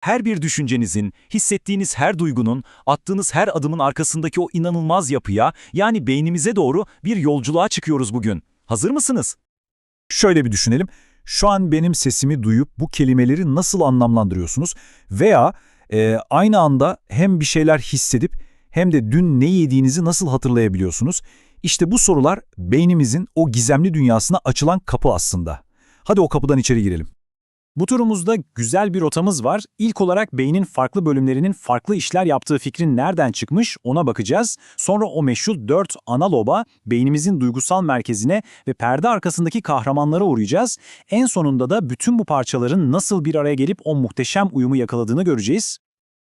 Her bir düşüncenizin, hissettiğiniz her duygunun, attığınız her adımın arkasındaki o inanılmaz yapıya, yani beynimize doğru bir yolculuğa çıkıyoruz bugün. Hazır mısınız? Şöyle bir düşünelim. Şu an benim sesimi duyup bu kelimeleri nasıl anlamlandırıyorsunuz? Veya e, aynı anda hem bir şeyler hissedip hem de dün ne yediğinizi nasıl hatırlayabiliyorsunuz? İşte bu sorular beynimizin o gizemli dünyasına açılan kapı aslında. Hadi o kapıdan içeri girelim. Bu turumuzda güzel bir rotamız var. İlk olarak beynin farklı bölümlerinin farklı işler yaptığı fikrin nereden çıkmış ona bakacağız. Sonra o meşhur dört ana loba, beynimizin duygusal merkezine ve perde arkasındaki kahramanlara uğrayacağız. En sonunda da bütün bu parçaların nasıl bir araya gelip o muhteşem uyumu yakaladığını göreceğiz.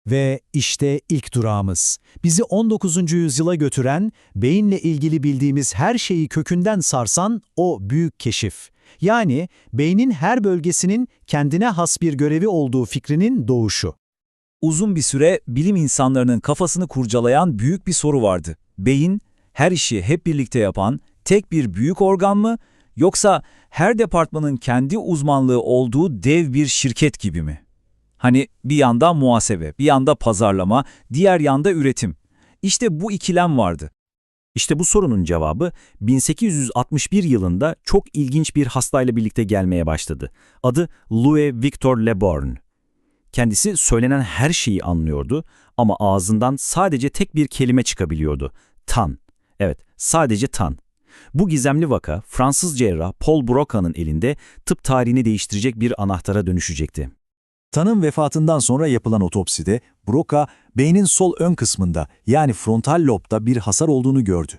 Ve işte ilk durağımız. Bizi 19. yüzyıla götüren, beyinle ilgili bildiğimiz her şeyi kökünden sarsan o büyük keşif. Yani beynin her bölgesinin kendine has bir görevi olduğu fikrinin doğuşu. Uzun bir süre bilim insanlarının kafasını kurcalayan büyük bir soru vardı. Beyin, her işi hep birlikte yapan tek bir büyük organ mı, yoksa her departmanın kendi uzmanlığı olduğu dev bir şirket gibi mi? Hani bir yanda muhasebe, bir yanda pazarlama, diğer yanda üretim. İşte bu ikilem vardı. İşte bu sorunun cevabı 1861 yılında çok ilginç bir hastayla birlikte gelmeye başladı. Adı Louis Victor Le Borgne. Kendisi söylenen her şeyi anlıyordu ama ağzından sadece tek bir kelime çıkabiliyordu. Tan. Evet, sadece tan. Bu gizemli vaka Fransız cerrah Paul Broca'nın elinde tıp tarihini değiştirecek bir anahtara dönüşecekti. Tan'ın vefatından sonra yapılan otopside Broca beynin sol ön kısmında yani frontal lobda bir hasar olduğunu gördü.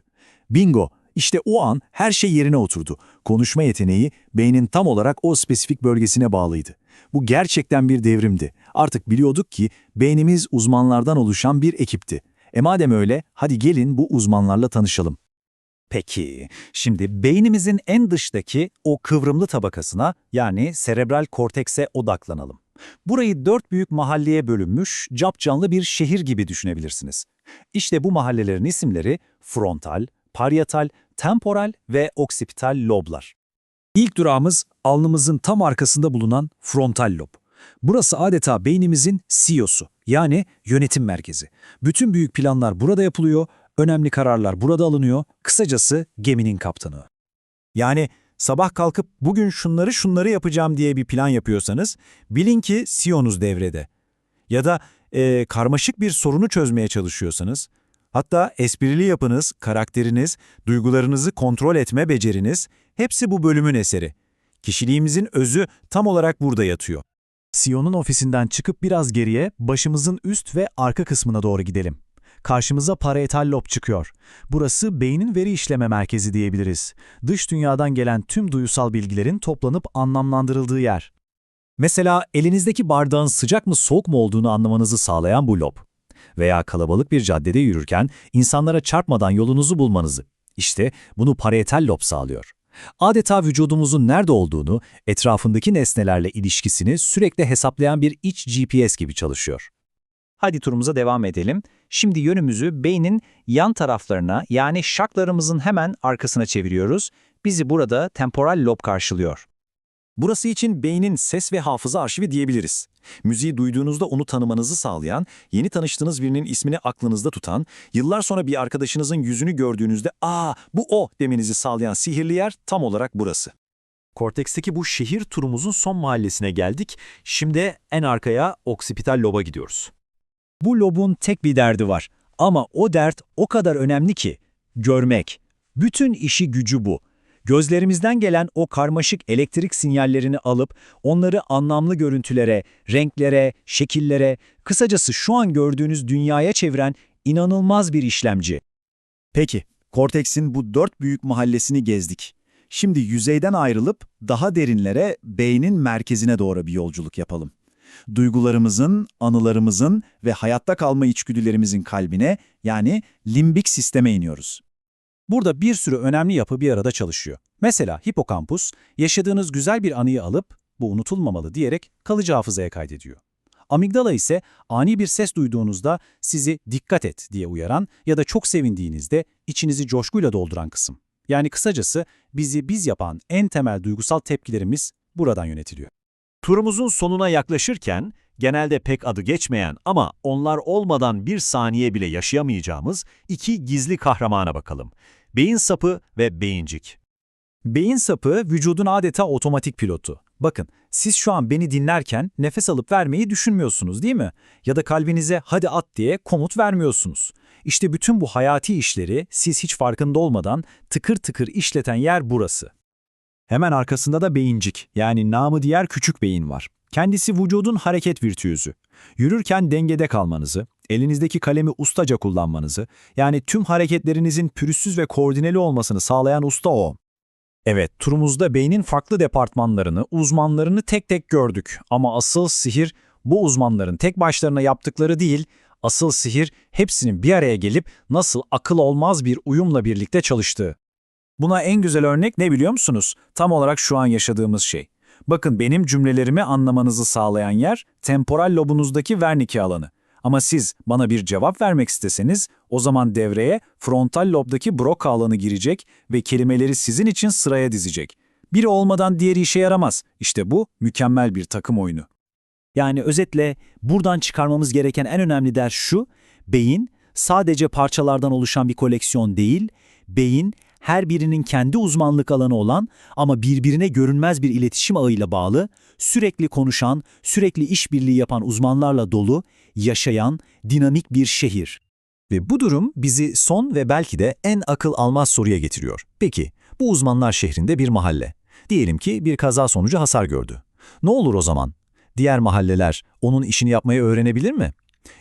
Bingo! İşte o an her şey yerine oturdu. Konuşma yeteneği beynin tam olarak o spesifik bölgesine bağlıydı. Bu gerçekten bir devrimdi. Artık biliyorduk ki beynimiz uzmanlardan oluşan bir ekipti. E madem öyle, hadi gelin bu uzmanlarla tanışalım. Peki, şimdi beynimizin en dıştaki o kıvrımlı tabakasına yani serebral kortekse odaklanalım. Burayı dört büyük mahalleye bölünmüş, capcanlı bir şehir gibi düşünebilirsiniz. İşte bu mahallelerin isimleri frontal, parietal, temporal ve oksipital loblar. İlk durağımız alnımızın tam arkasında bulunan frontal lob. Burası adeta beynimizin CEO'su yani yönetim merkezi. Bütün büyük planlar burada yapılıyor, önemli kararlar burada alınıyor, kısacası geminin kaptanı. Yani sabah kalkıp bugün şunları şunları yapacağım diye bir plan yapıyorsanız bilin ki Siyonuz devrede. Ya da e, karmaşık bir sorunu çözmeye çalışıyorsanız, hatta esprili yapınız, karakteriniz, duygularınızı kontrol etme beceriniz hepsi bu bölümün eseri. Kişiliğimizin özü tam olarak burada yatıyor. Sion'un ofisinden çıkıp biraz geriye başımızın üst ve arka kısmına doğru gidelim. Karşımıza parietal lob çıkıyor. Burası beynin veri işleme merkezi diyebiliriz. Dış dünyadan gelen tüm duyusal bilgilerin toplanıp anlamlandırıldığı yer. Mesela elinizdeki bardağın sıcak mı soğuk mu olduğunu anlamanızı sağlayan bu lob. Veya kalabalık bir caddede yürürken insanlara çarpmadan yolunuzu bulmanızı. İşte bunu parietal lob sağlıyor. Adeta vücudumuzun nerede olduğunu, etrafındaki nesnelerle ilişkisini sürekli hesaplayan bir iç GPS gibi çalışıyor. Hadi turumuza devam edelim. Şimdi yönümüzü beynin yan taraflarına yani şaklarımızın hemen arkasına çeviriyoruz. Bizi burada temporal lob karşılıyor. Burası için beynin ses ve hafıza arşivi diyebiliriz. Müziği duyduğunuzda onu tanımanızı sağlayan, yeni tanıştığınız birinin ismini aklınızda tutan, yıllar sonra bir arkadaşınızın yüzünü gördüğünüzde ''Aa bu o'' demenizi sağlayan sihirli yer tam olarak burası. Korteksteki bu şehir turumuzun son mahallesine geldik. Şimdi en arkaya oksipital loba gidiyoruz. Bu lobun tek bir derdi var ama o dert o kadar önemli ki görmek. Bütün işi gücü bu. Gözlerimizden gelen o karmaşık elektrik sinyallerini alıp onları anlamlı görüntülere, renklere, şekillere, kısacası şu an gördüğünüz dünyaya çeviren inanılmaz bir işlemci. Peki, korteksin bu dört büyük mahallesini gezdik. Şimdi yüzeyden ayrılıp daha derinlere, beynin merkezine doğru bir yolculuk yapalım. Duygularımızın, anılarımızın ve hayatta kalma içgüdülerimizin kalbine yani limbik sisteme iniyoruz. Burada bir sürü önemli yapı bir arada çalışıyor. Mesela hipokampus, yaşadığınız güzel bir anıyı alıp, bu unutulmamalı diyerek kalıcı hafızaya kaydediyor. Amigdala ise ani bir ses duyduğunuzda sizi dikkat et diye uyaran ya da çok sevindiğinizde içinizi coşkuyla dolduran kısım. Yani kısacası bizi biz yapan en temel duygusal tepkilerimiz buradan yönetiliyor. Turumuzun sonuna yaklaşırken genelde pek adı geçmeyen ama onlar olmadan bir saniye bile yaşayamayacağımız iki gizli kahramana bakalım. Beyin sapı ve beyincik. Beyin sapı vücudun adeta otomatik pilotu. Bakın, siz şu an beni dinlerken nefes alıp vermeyi düşünmüyorsunuz değil mi? Ya da kalbinize hadi at diye komut vermiyorsunuz. İşte bütün bu hayati işleri siz hiç farkında olmadan tıkır tıkır işleten yer burası. Hemen arkasında da beyincik, yani namı diğer küçük beyin var. Kendisi vücudun hareket virtüözü. Yürürken dengede kalmanızı, elinizdeki kalemi ustaca kullanmanızı, yani tüm hareketlerinizin pürüzsüz ve koordineli olmasını sağlayan usta o. Evet, turumuzda beynin farklı departmanlarını, uzmanlarını tek tek gördük. Ama asıl sihir bu uzmanların tek başlarına yaptıkları değil, asıl sihir hepsinin bir araya gelip nasıl akıl olmaz bir uyumla birlikte çalıştığı. Buna en güzel örnek ne biliyor musunuz? Tam olarak şu an yaşadığımız şey. Bakın benim cümlelerimi anlamanızı sağlayan yer temporal lobunuzdaki Wernicke alanı. Ama siz bana bir cevap vermek isteseniz o zaman devreye frontal lobdaki Broca alanı girecek ve kelimeleri sizin için sıraya dizecek. Biri olmadan diğeri işe yaramaz. İşte bu mükemmel bir takım oyunu. Yani özetle buradan çıkarmamız gereken en önemli ders şu, beyin sadece parçalardan oluşan bir koleksiyon değil, beyin her birinin kendi uzmanlık alanı olan ama birbirine görünmez bir iletişim ağıyla bağlı, sürekli konuşan, sürekli işbirliği yapan uzmanlarla dolu, yaşayan, dinamik bir şehir. Ve bu durum bizi son ve belki de en akıl almaz soruya getiriyor. Peki, bu uzmanlar şehrinde bir mahalle. Diyelim ki bir kaza sonucu hasar gördü. Ne olur o zaman? Diğer mahalleler onun işini yapmayı öğrenebilir mi?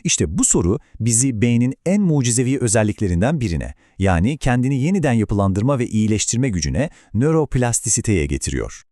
İşte bu soru bizi beynin en mucizevi özelliklerinden birine, yani kendini yeniden yapılandırma ve iyileştirme gücüne, nöroplastisiteye getiriyor.